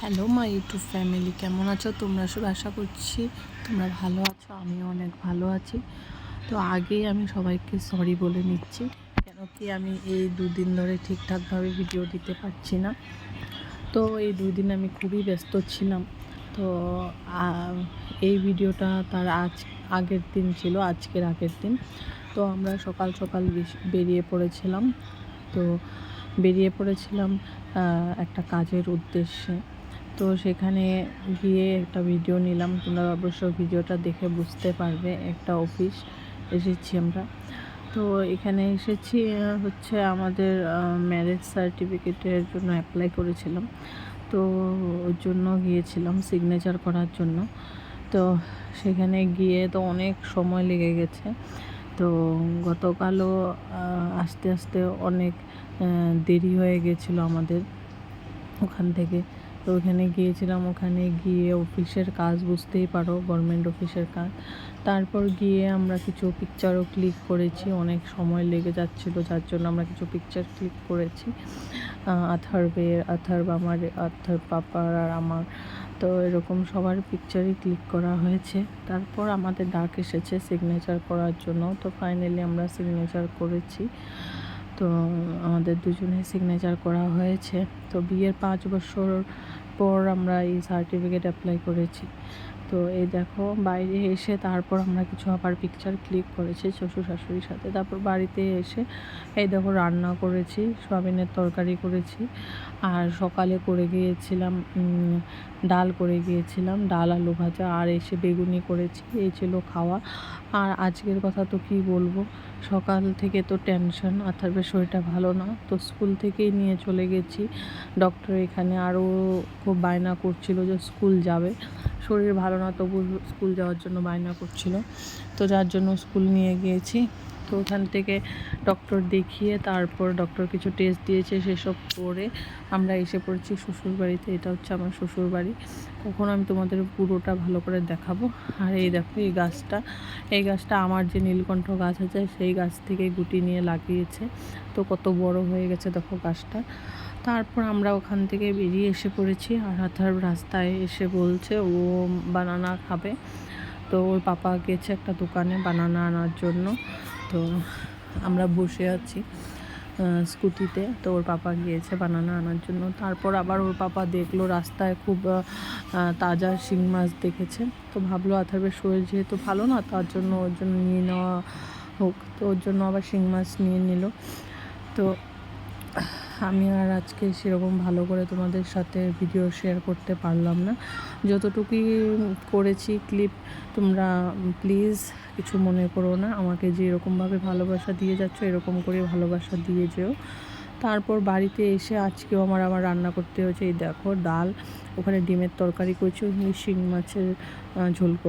Hello my YouTube family কেমন আছো? তোমরা সব আশা করছি তোমরা ভালো আছো, আমিও অনেক ভালো আছি। তো আগেই আমি সবাইকে সরি বলে নিচ্ছি, কেন কি আমি এই দুদিন ধরে ঠিকঠাকভাবে ভিডিও দিতে পারছি না। তো এই দুই দিন আমি খুবই ব্যস্ত ছিলাম। তো এই ভিডিওটা তার আজ, আগের দিন ছিল, আজকের আগের দিন। তো আমরা সকাল সকাল বেরিয়ে পড়েছিলাম। তো বেরিয়ে পড়েছিলাম একটা কাজের উদ্দেশ্যে। তো সেখানে গিয়ে একটা ভিডিও নিলাম। তোমরা অবশ্য ভিডিওটা দেখে বুঝতে পারবে, একটা অফিস এসেছি আমরা। তো এখানে এসেছি হচ্ছে আমাদের ম্যারেজ সার্টিফিকেটের জন্য অ্যাপ্লাই করেছিলাম। তো ওর জন্য গিয়েছিলাম সিগনেচার করার জন্য। তো সেখানে গিয়ে তো অনেক সময় লেগে গেছে। তো গতকালও আস্তে আস্তে অনেক দেরি হয়ে গেছিল আমাদের ওখান থেকে। তো ওখানে গিয়েছিলাম, ওখানে গিয়ে অফিসের কাজ বুঝতেই পারো গভর্নমেন্ট অফিসের কাজ। তারপর গিয়ে আমরা কিছু পিকচারও ক্লিক করেছি, অনেক সময় লেগে যাচ্ছিল, যার জন্য আমরা কিছু পিকচার ক্লিক করেছি। আথার্বের আথার্ব আমার আথার পাপার আর আমার। তো এরকম সবার পিকচারই ক্লিক করা হয়েছে। তারপর আমাদের ডাক এসেছে সিগনেচার করার জন্য। তো ফাইনালি আমরা সিগনেচার করেছি। তো আমাদের দুজনে সিগনেচার করা হয়েছে। তো বিয়ের পাঁচ বছর পর আমরা এই সার্টিফিকেট অ্যাপ্লাই করেছি। তো এই দেখো, বাইরে এসে তারপর আমরা কিছু আবার পিকচার ক্লিক করেছি শ্বশুর শাশুড়ির সাথে। তারপর বাড়িতে এসে এই দেখো রান্না করেছি, সয়াবিনের তরকারি করেছি। আর সকালে করে গিয়েছিলাম ডাল করে গিয়েছিলাম, ডাল, আলু ভাজা আর এসে বেগুনি করেছি, এই ছিল খাওয়া। আর আজকের কথা তো কি বলব, সকাল থেকে তো টেনশন অর্থাৎ শরীরটা ভালো না, তো স্কুল থেকেই নিয়ে চলে গেছি। ডক্টর এখানে আরও খুব বায়না করছিল যে স্কুল যাবে। শরীর ভালো না তবু স্কুল যাওয়ার জন্য বায়না করছিল। তো যার জন্য স্কুল নিয়ে গিয়েছি। তো ওখান থেকে ডক্টর দেখিয়ে তারপর ডক্টর কিছু টেস্ট দিয়েছে, সেসব করে আমরা এসে পড়েছি শ্বশুর বাড়িতে এটা হচ্ছে আমার শ্বশুর বাড়ি কখন আমি তোমাদের পুরোটা ভালো করে দেখাবো। আর এই দেখো, এই গাছটা এই গাছটা আমার যে নীলকণ্ঠ গাছ আছে, সেই গাছ থেকে গুটি নিয়ে লাগিয়েছে। তো কত বড় হয়ে গেছে, দেখো গাছটা। তারপর আমরা ওখান থেকে বেরিয়ে এসে পড়েছি। আর হাতার রাস্তায় এসে বলছে, ও বানানা খাবে। তো ওর পাপা গেছে একটা দোকানে বানানা আনার জন্য। তো আমরা বসে আছি স্কুটিতে। তো ওর পাপা গিয়েছে বানানা আনার জন্য। তারপর আবার ওর পাপা দেখল রাস্তায় খুব তাজা শিং মাছ দেখেছে। তো ভাবলো আথারবের শরীর যেহেতু ভালো না, তার জন্য ওর জন্য নিয়ে নেওয়া হোক। তো ওর জন্য আবার শিং মাছ নিয়ে নিল। তো আমি আর আজকে সেরকম ভালো করে তোমাদের সাথে ভিডিও শেয়ার করতে পারলাম না। যতটুকুই করেছি ক্লিপ তোমরা প্লিজ কিছু মনে করো না। আমাকে যে এরকমভাবে ভালোবাসা দিয়ে যাচ্ছ, এরকম করে ভালোবাসা দিয়ে যেও। তারপর বাড়িতে এসে আজকেও আমার আবার রান্না করতে হয়েছে। এই দেখো, ডাল, ওখানে ডিমের তরকারি করেছি শিং মাছের ঝোল করে